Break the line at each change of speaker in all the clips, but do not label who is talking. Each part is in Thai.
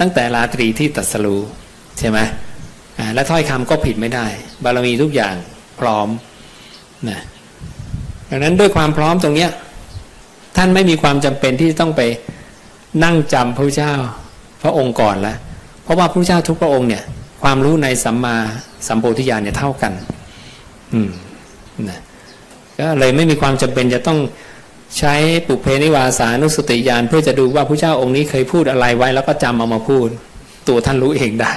ตั้งแต่ราตรีที่ตรัสรู้ใช่ไหมและถ้อยคำก็ผิดไม่ได้ บารมีทุกอย่างพร้อมนะดังนั้นด้วยความพร้อมตรงเนี้ยท่านไม่มีความจำเป็นที่ต้องไปนั่งจำพระเจ้าพระองค์ก่อนละเพราะว่าพระเจ้าทุกพระองค์เนี่ย ความรู้ในสัมมาสัมโพธิญาณเนี่ยเท่ากัน อืมนะก็เลยไม่มีความจำเป็นจะต้อง ใช้ปุเพนิวาสานุสติญาณเพื่อจะดูว่าพระเจ้าองค์นี้เคยพูดอะไรไว้ แล้วก็จำเอามาพูด ตัวท่านรู้เองได้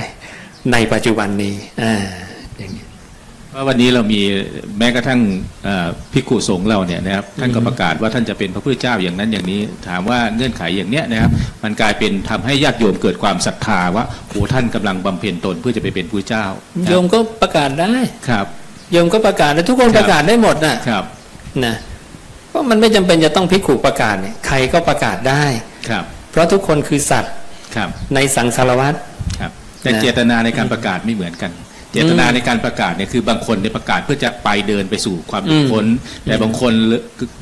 ในปัจจุบันนี้อ่าอย่างนี้
เพราะวันนี้เรามีแม้กระทั่งเอ่อพิกขุสงฆ์เราเนี่ยนะครับท่านก็ประกาศว่าท่านจะเป็นพระพุทธเจ้าอย่างนั้นอย่างนี้ ถามว่าเงื่อนไขอย่างเนี้ยนะครับ มันกลายเป็นทำให้ญาติโยมเกิดความศรัทธาว่าโอ้ท่านกำลังบำเพ็ญตนเพื่อจะไปเป็นพระเจ้า
โยมก็ประกาศได้
ครับ
โยมก็ประกาศและทุกคน
ครับ
ประกาศได้หมดน่ะ
ครับ
นะเพราะ มันไม่จำเป็นจะต้องพิกขุประกาศเนี่ยใครก็ประกาศได้
ครับ
เพราะทุกคนคือสัตว์
ครับ
ในสังสารวัฏ
ครับแต่
นะ
เจตนาในการประกาศไม่เหมือนกัน เจตนาในการประกาศเนี่ยคือบางคนเนี่ยประกาศเพื่อจะไปเดินไปสู่ความหลุดพ้นแต่บางคน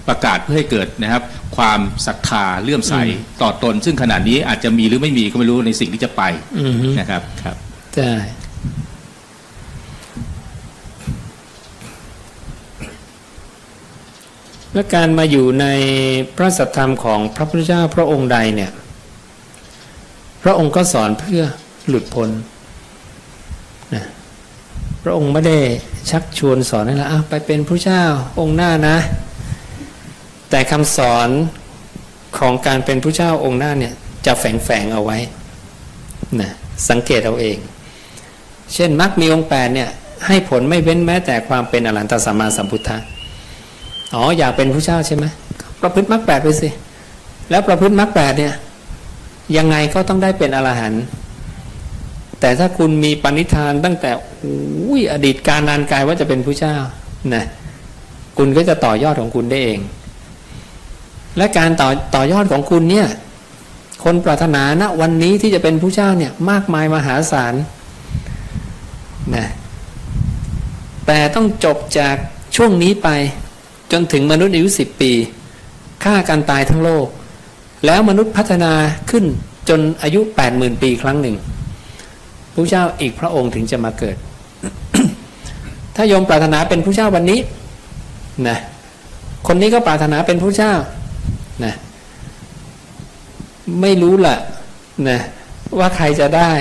ประกาศเพื่อให้เกิดนะครับ ความศรัทธาเลื่อมใสต่อตน ซึ่งขนาดนี้อาจจะมีหรือไม่มีก็ไม่รู้ในสิ่งที่จะไป
อือฮึ
นะครับครับ
ใช่ และการมาอยู่ในพระสัทธรรมของพระพุทธเจ้าพระองค์ใดเนี่ย พระองค์ก็สอนเพื่อหลุดพ้นนะพระองค์ไม่ได้ชักชวนสอนให้เราอะไปเป็นพระเจ้าองค์หน้านะ แต่คำสอนของการเป็นพระเจ้าองค์หน้าเนี่ยจะแฝงแฝงๆเอาไว้นะสังเกตเอาเอง เช่นมรรคมีองค์แปดเนี่ยให้ผลไม่เว้นแม้แต่ความเป็นอรหันตสัมมาสัมพุทธะ อ๋ออยากเป็นผู้เจ้าใช่ไหมประพฤติมรรคแปดไปสิ แล้วประพฤติมรรคแปดเนี่ย ยังไงก็ต้องได้เป็นอรหันต์แต่ถ้าคุณมีปณิธานตั้งแต่อุ้ยอดีตการนานกายว่าจะเป็นผู้เจ้านะคุณก็จะต่อยอดของคุณได้เอง และการต่อต่อยอดของคุณเนี่ย คนปรารถนาณวันนี้ที่จะเป็นผู้เจ้าเนี่ย มากมายมหาศาลนะแต่ต้องจบจากช่วงนี้ไป จนถึงมนุษย์อายุสิบปีฆ่ากันตายทั้งโลก แล้วมนุษย์พัฒนาขึ้นจนอายุแปดหมื่นปีครั้งหนึ่งผู้เจ้าอีกพระองค์ถึงจะมาเกิด ถ้าโยมปรารถนาเป็นผู้เจ้าวันนี้นะคนนี้ก็ปรารถนาเป็นผู้เจ้านะไม่รู้ล่ะนะว่าใครจะได้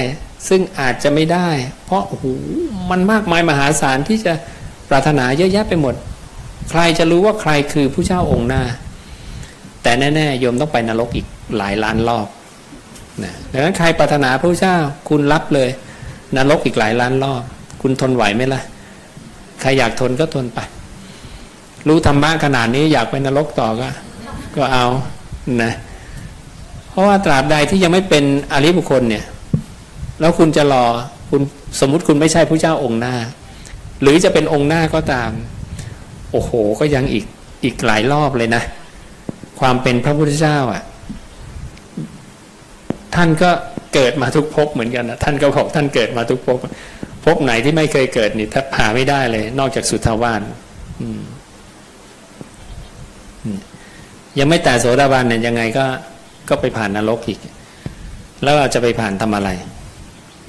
ซึ่งอาจจะไม่ได้ เพราะโอ้โหมันมากมายมหาศาลที่จะปรารถนาเยอะแยะไปหมด ใครจะรู้ว่าใครคือผู้เจ้าองค์หน้า แต่แน่ๆโยมต้องไปนรกอีกหลายล้านรอบนะดังนั้นใครปรารถนาพระเจ้าคุณรับเลย นรกอีกหลายล้านรอบ คุณทนไหวไหมล่ะ ใครอยากทนก็ทนไป รู้ธรรมะขนาดนี้อยากไปนรกต่อก็ ก็เอานะเพราะว่าตราบใดที่ยังไม่เป็นอริบุคคลเนี่ย แล้วคุณจะรอคุณสมมุติคุณไม่ใช่พระเจ้าองค์หน้า หรือจะเป็นองค์หน้าก็ตาม โอ้โหก็ยังอีกอีกหลายรอบเลยนะ ความเป็นพระพุทธเจ้าอะ ท่านก็เกิดมาทุกภพเหมือนกันนะท่านก็บอกท่านเกิดมาทุกภพภพไหนที่ไม่เคยเกิดนี่ถ้าหาไม่ได้เลย นอกจากสุทธาวาสยังไม่แต่โสดาบันเนี่ยยังไงก็ก็ไปผ่านนรกอีก แล้วเราจะไปผ่านทำอะไร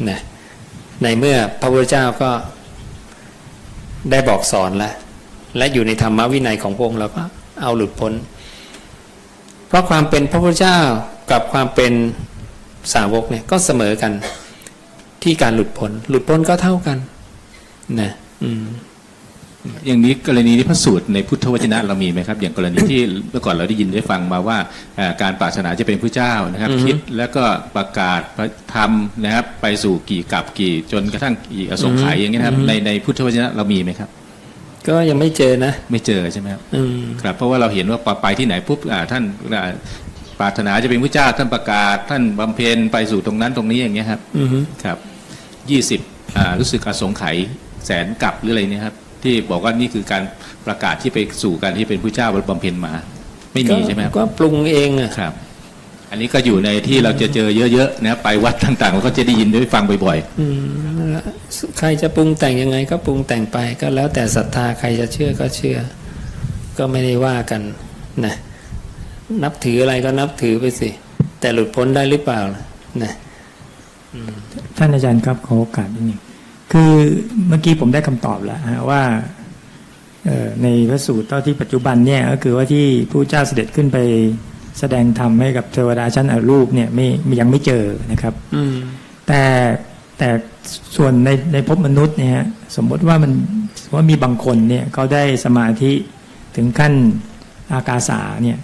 นะในเมื่อพระพุทธเจ้าก็ได้บอกสอนแล้ว และอยู่ในธรรมวินัยของพระองค์เราก็เอาหลุดพ้น เพราะความเป็นพระพุทธเจ้ากับความเป็นสาวกเนี่ยก็เสมอกันที่การหลุดพ้น หลุดพ้นก็เท่ากันนะอืม
อย่างนี้กรณีนี้พระสูตรในพุทธวจนะเรามีไหมครับ อย่างกรณีที่เมื่อก่อนเราได้ยินได้ฟังมาว่าเอ่อการปรารถนาจะเป็นพระเจ้านะครับ
อือฮึ
คิดแล้วก็ประกาศพระธรรมนะครับ ไปสู่กี่กับกี่จนกระทั่งกี่อสงไขยอย่างเงี้ยนะครับในในพุทธวจนะเรามีไหมครับ
ก็ยังไม่เจอนะ
ไม่เจอใช่ไหมครับ
อืม
ครับ เพราะว่าเราเห็นว่าพอไปที่ไหนปุ๊บอ่าท่านอ่าปรารถนาจะเป็นพระเจ้าท่านประกาศ ท่านบำเพ็ญไปสู่ตรงนั้นตรงนี้อย่างเงี้ยครับ
อือฮึ
ครับยี่สิบอ่ารู้สึกอสงไขยแสนกับหรืออะไรเนี่ยครับ ที่บอกว่านี่คือการประกาศที่ไปสู่การที่เป็นพระเจ้าบำเพ็ญมา ไม่มีใช่ไหมครับ
ก็ปรุงเองอะ
ครับ อันนี้ก็อยู่ในที่เราจะเจอเยอะๆนะไปวัดต่างๆเราก็จะได้ยินได้ฟังบ่อย
อืมนั่นแหละใครจะปรุงแต่งยังไงก็ปรุงแต่งไปก็แล้วแต่ศรัทธาใครจะเชื่อก็เชื่อ ก็ไม่ได้ว่ากันนะนับถืออะไรก็นับถือไปสิ แต่หลุดพ้นได้หรือเปล่าล่ะนะ
ท่านอาจารย์ครับขอโอกาสนิดหนึงคือเมื่อกี้ผมได้คำตอบแล้วฮะว่าเอ่อในพระสูตรตอนที่ปัจจุบันเนี่ยก็คือว่าที่พระเจ้าเสด็จขึ้นไป แสดงธรรมให้กับเทวดาชั้นอรูปเนี่ยไม่ยังไม่เจอนะครับ
อืม
แต่แต่ส่วนในในภพมนุษย์เนี่ยฮะสมมติว่ามันว่ามีบางคนเนี่ยเขาได้สมาธิถึงขั้นอากาสาเนี่ย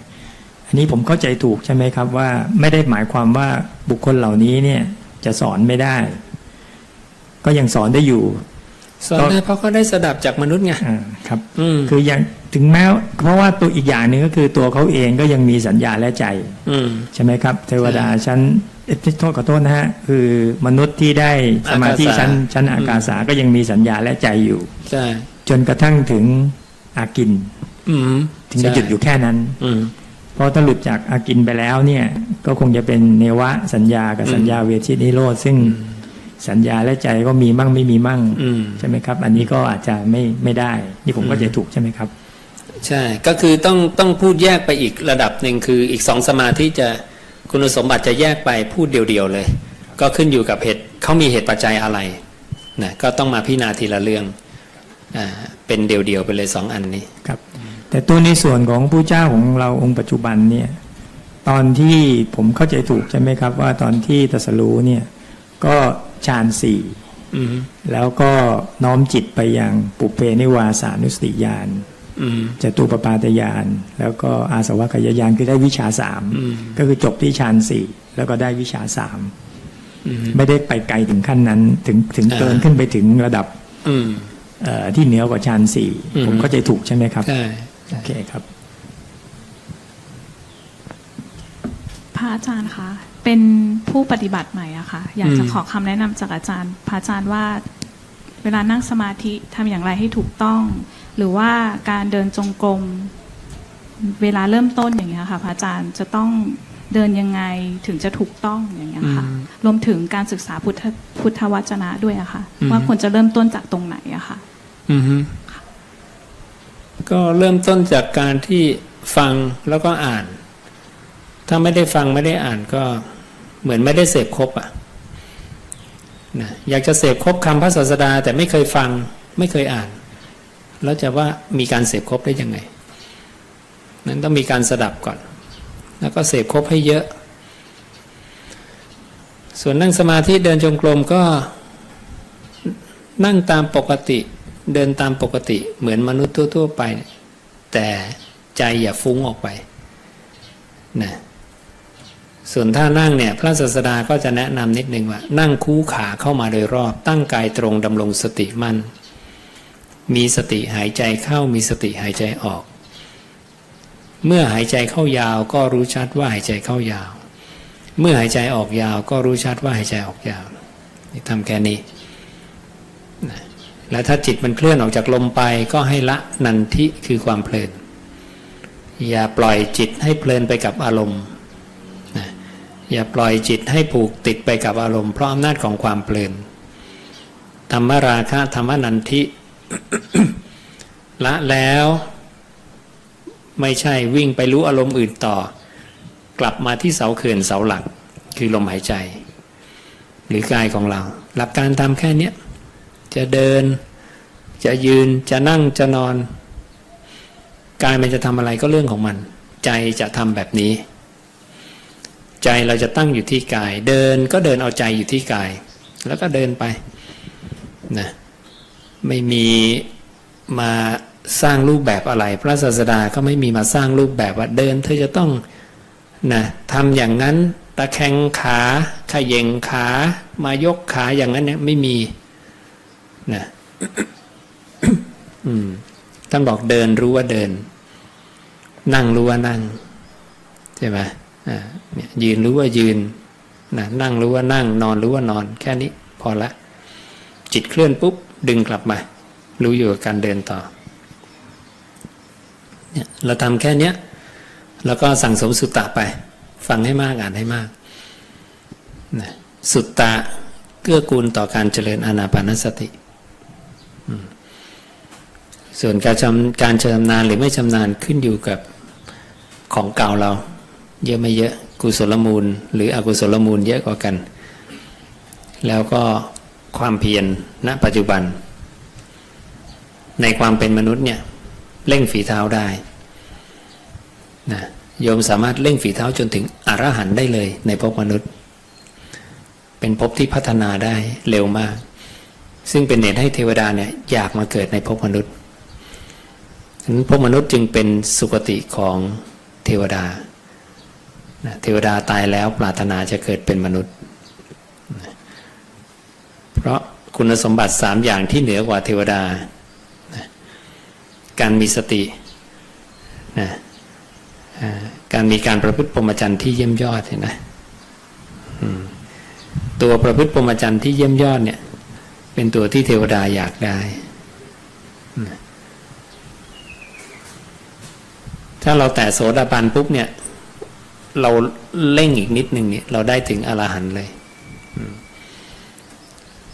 อันนี้ผมเข้าใจถูกใช่ไหมครับว่าไม่ได้หมายความว่าบุคคลเหล่านี้เนี่ยจะสอนไม่ได้ ก็ยังสอนได้อยู่
สอนได้เพราะเขาได้สดับจากมนุษย์ไง
อ่าครับ
อืม
คือยัง ถึงแม้เพราะว่าตัวอีกอย่างหนึ่งก็คือตัวเขาเองก็ยังมีสัญญาและใจ
อืม
ใช่ไหมครับ เทวดาชั้นเอ๊ะโทษขอโทษนะฮะคือมนุษย์ที่ได้สมาธิ
อากาสา
ชั้นชั้นอากาสาก็ยังมีสัญญาและใจอยู่
ใช่
จนกระทั่งถึงอากิน
อืม
ถึงจะหยุดอยู่แค่นั้น
อืม
เพราะถ้าหลุดจากอากินไปแล้วเนี่ย ก็คงจะเป็นเนวะสัญญากับสัญญาเวชิตนิโรธซึ่งสัญญาและใจก็มีมั่งไม่มีมั่ง
อืม
ใช่ไหมครับ อันนี้ก็อาจจะไม่ไม่ได้ นี่ผมก็จะถูกใช่ไหมครับ
ใช่ ก็คือต้องต้องพูดแยกไปอีกระดับหนึ่งคืออีกสองสมาธิจะคุณสมบัติจะแยกไปพูดเดียวๆเลย ก็ขึ้นอยู่กับเหตุเขามีเหตุปัจจัยอะไรนะก็ต้องมาพิจารณาทีละเรื่องอ่าเป็นเดียวๆไปเลยสองอันนี้
ครับ แต่ตัวในส่วนของผู้เจ้าของเราองค์ปัจจุบันเนี่ยตอนที่ผมเข้าใจถูกใช่ไหมครับ ว่าตอนที่ตรัสรู้เนี่ย ก็ฌานสี่
อืม
แล้วก็น้อมจิตไปยังปุเพนิวาสานุสติญาณ
อืม
จตุปปาตญาณแล้วก็อาสวัคยายานคือได้วิชาสาม
อืม
ก็คือจบที่ฌานสี่แล้วก็ได้วิชาสาม
อืม
ไม่ได้ไปไกลถึงขั้นนั้น ถึงถึง
อ่า
เกินขึ้นไปถึงระดับ
อืม
เอ่อที่เหนือกว่าฌานสี่
อืม
ผมเข้าใจถูกใช่ไหมครับ
ใช่
โอเคครับ
พระอาจารย์คะเป็นผู้ปฏิบัติใหม่อะค่ะ อยากจะ
อืม
ขอคำแนะนำจากอาจารย์ พระอาจารย์ว่า เวลานั่งสมาธิทำอย่างไรให้ถูกต้อง หรือว่าการเดินจงกรมเวลาเริ่มต้นอย่างเงี้ยค่ะพระอาจารย์จะต้องเดินยังไงถึงจะถูกต้องอย่างเงี้ยค่ะ
อืม
รวมถึงการศึกษาพุทธพุทธวจนะด้วยอะค่ะ
อืม
ว่าควรจะเริ่มต้นจากตรงไหนอะค่ะ
อือฮึก็เริ่มต้นจากการที่ฟังแล้วก็อ่าน ถ้าไม่ได้ฟังไม่ได้อ่านก็เหมือนไม่ได้เสพครบอะนะอยากจะเสพครบคำพระศาสดาแต่ไม่เคยฟังไม่เคยอ่าน แล้วจะว่ามีการเสพครบได้ยังไง นั้นต้องมีการสดับก่อน แล้วก็เสพครบให้เยอะ ส่วนนั่งสมาธิเดินจงกรมก็นั่งตามปกติเดินตามปกติเหมือนมนุษย์ทั่ว ๆ ไป แต่ใจอย่าฟุ้งออกไปนะส่วนถ้านั่งเนี่ยพระศาสดาก็จะแนะนำนิดนึงว่า นั่งคู่ขาเข้ามาโดยรอบตั้งกายตรงดำรงสติมั่น มีสติหายใจเข้ามีสติหายใจออก เมื่อหายใจเข้ายาวก็รู้ชัดว่าหายใจเข้ายาว เมื่อหายใจออกยาวก็รู้ชัดว่าหายใจออกยาวนี่ทำแค่นี้แล้วถ้าจิตมันเคลื่อนออกจากลมไปก็ให้ละนันทิคือความเพลิน อย่าปล่อยจิตให้เพลินไปกับอารมณ์อย่าปล่อยจิตให้ผูกติดไปกับอารมณ์เพราะอำนาจของความเพลินธรรมราคะธรรมนันทิ ละแล้วไม่ใช่วิ่งไปรู้อารมณ์อื่นต่อ กลับมาที่เสาเขื่อนเสาหลัก คือลมหายใจ หรือกายของเรา หลักการทำแค่เนี้ยจะเดิน จะยืนจะนั่งจะนอน กายมันจะทำอะไรก็เรื่องของมัน ใจจะทำแบบนี้ ใจเราจะตั้งอยู่ที่กาย เดินก็เดินเอาใจอยู่ที่กาย แล้วก็เดินไปนะ ไม่มีมาสร้างรูปแบบอะไร พระศาสดาก็ไม่มีมาสร้างรูปแบบว่าเดิน เธอจะต้องนะทำอย่างนั้นตะแคงขาขย่งขามายกขาอย่างนั้นเนี่ยไม่มีนะท่านบอกเดินรู้ว่าเดิน นั่งรู้ว่านั่งใช่ไหมยืนรู้ว่ายืนนะนั่งรู้ว่านั่ง นอนรู้ว่านอน แค่นี้พอละ จิตเคลื่อนปุ๊บดึงกลับมา รู้อยู่กับการเดินต่อเนี่ยเราทำแค่เนี้ยแล้วก็สั่งสมสุตตะไป ฟังให้มากอ่านให้มากนะสุตตะเกื้อกูลต่อการเจริญอานาปานสติส่วนการชำการชำนาญหรือไม่ชำนาญขึ้นอยู่กับของเก่าเรา เยอะไม่เยอะกุศลมูล หรืออกุศลมูลเยอะกว่ากัน แล้วก็ ความเพียรณปัจจุบัน ในความเป็นมนุษย์เนี่ยเร่งฝีเท้าได้นะโยมสามารถเร่งฝีเท้าจนถึงอรหันต์ได้เลย ในภพมนุษย์ เป็นภพที่พัฒนาได้เร็วมาก ซึ่งเป็นเหตุให้เทวดาเนี่ยอยากมาเกิดในภพมนุษย์ฉะนั้นภพมนุษย์จึงเป็นสุคติของเทวดานะเทวดาตายแล้วปรารถนาจะเกิดเป็นมนุษย์ ราะคุณสมบัติสามอย่างที่เหนือกว่าเทวดา การมีสตินะการมีการประพฤติพรหมจรรย์ที่เยี่ยมยอดเห็นไหมตัวประพฤติพรหมจรรย์ที่เยี่ยมยอดเนี่ย เป็นตัวที่เทวดาอยากได้ ถ้าเราแตะโสดาบันปุ๊บเนี่ย เราเร่งอีกนิดหนึ่งเนี่ย เราได้ถึงอรหันต์เลย อืม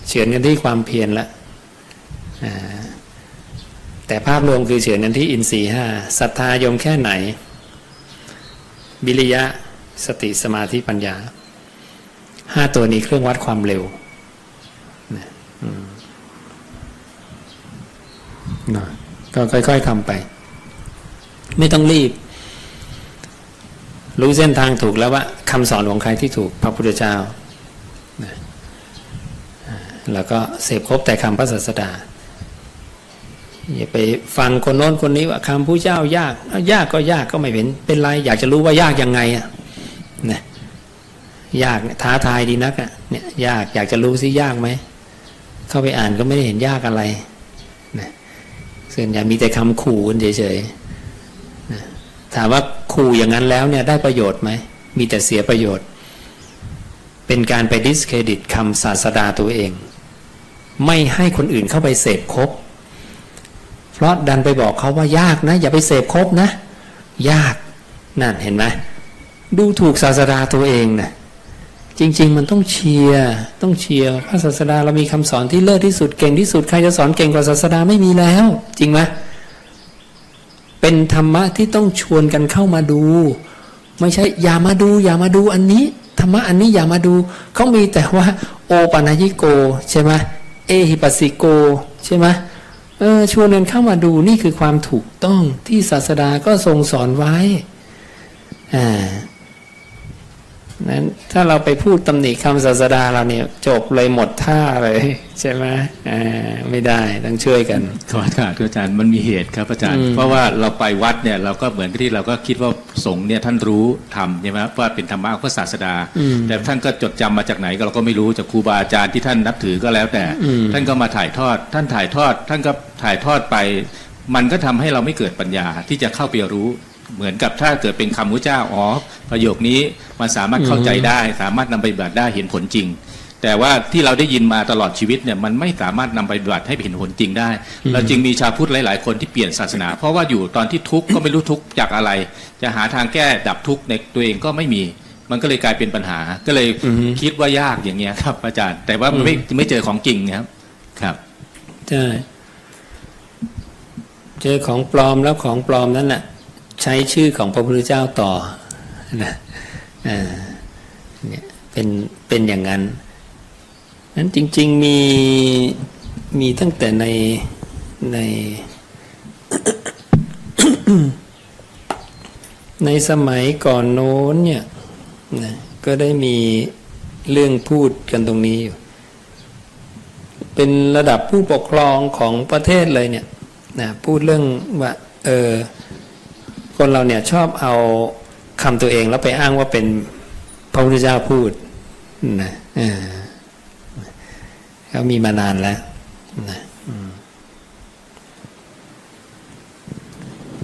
เฉือนกันที่ความเพียรละแต่ภาพรวมคือเฉือนกันที่อินทรีย์ห้าศรัทธายมแค่ไหนวิริยะสติสมาธิปัญญาห้าตัวนี้เครื่องวัดความเร็วนะก็ค่อยๆทำไป ไม่ต้องรีบ รู้เส้นทางถูกแล้วว่าคำสอนของใครที่ถูกพระพุทธเจ้า แล้วก็เสพครบแต่คำพระศาสดาอย่าไปฟังคนโน้นคนนี้ว่าคำผู้เจ้ายาก ยากก็ยากก็ไม่เป็นเป็นไร อยากจะรู้ว่ายากยังไงอะนะยากเนี่ยท้าทายดีนักอะเนี่ยยากอยากจะรู้สิยากไหมเข้าไปอ่านก็ไม่ได้เห็นยากอะไรนะส่วนใหญ่มีแต่คำขู่กันเฉยๆนะถามว่าขู่อย่างนั้นแล้วเนี่ยได้ประโยชน์ไหมมีแต่เสียประโยชน์ เป็นการไปดิสเครดิตคำศาสดาตัวเอง ไม่ให้คนอื่นเข้าไปเสพครบเพราะดันไปบอกเขาว่ายากนะ อย่าไปเสพครบนะ ยากนั่นเห็นไหมดูถูกศาสดาตัวเองนะจริง ๆ มันต้องเชียร์ต้องเชียร์พระศาสดาเรามีคำสอนที่เลิศที่สุดเก่งที่สุดใครจะสอนเก่งกว่าศาสดาไม่มีแล้ว จริงไหมเป็นธรรมะที่ต้องชวนกันเข้ามาดู ไม่ใช่อย่ามาดู อย่ามาดูอันนี้ธรรมะอันนี้อย่ามาดูเขามีแต่ว่า โอปานายิโกใช่ไหม เอหิปัสสิโก ใช่ไหมเออชวนกันเข้ามาดูนี่คือความถูกต้องที่ศาสดาก็ทรงสอนไว้อ่า นั้นถ้าเราไปพูดตำหนิคำศาสดาเราเนี่ยจบเลยหมดท่าเลย ใช่ไหมอ่าไม่ได้ต้องช่วยกัน
ขอโอกาสครับอาจารย์มันมีเหตุครับอาจารย์
อืม
เพราะว่าเราไปวัดเนี่ยเราก็เหมือนกับที่เราก็คิดว่าสงฆ์เนี่ยท่านรู้ทำใช่ไหมว่าเป็นธรรมะของพระศาสดา
อืม
แต่ท่านก็จดจำมาจากไหนก็เราก็ไม่รู้จากครูบาอาจารย์ที่ท่านนับถือก็แล้วแต่
อืม
ท่านก็มาถ่ายทอด ท่านถ่ายทอด ท่านก็ถ่ายทอดไป มันก็ทำให้เราไม่เกิดปัญญาที่จะเข้าไปรู้ เหมือนกับถ้าเกิดเป็นคำพระเจ้าอ๋อประโยคนี้มันสามารถเข้าใจได้ สามารถนำไปปฏิบัติได้เห็นผลจริง แต่ว่าที่เราได้ยินมาตลอดชีวิตเนี่ยมันไม่สามารถนำไปปฏิบัติให้เห็นผลจริงได้ เราจึงมีชาวพุทธหลาย ๆ คนที่เปลี่ยนศาสนา เพราะว่าอยู่ตอนที่ทุกข์ก็ไม่รู้ทุกข์จากอะไร จะหาทางแก้ดับทุกข์ในตัวเองก็ไม่มีมันก็เลยกลายเป็นปัญหา ก็เลย
อือฮึ
คิดว่ายากอย่างเงี้ยครับอาจารย์ แต่ว่ามันไม่ไม่เจอของจริงครับ ครับ
ใช่เจอของปลอมแล้วของปลอมนั้นน่ะ ใช้ชื่อของพระพุทธเจ้าต่อนะเนี่ยเป็นเป็นอย่างนั้นนั้นจริง ๆ มีมีตั้งแต่ในในในสมัยก่อนโน้นเนี่ยนะก็ได้มีเรื่องพูดกันตรงนี้อยู่ เป็นระดับผู้ปกครองของประเทศเลยเนี่ยนะพูดเรื่องว่าเออ คนเราเนี่ยชอบเอาคำตัวเองแล้วไปอ้างว่าเป็นพระพุทธเจ้าพูดนะออเขามีมานานแล้วนะ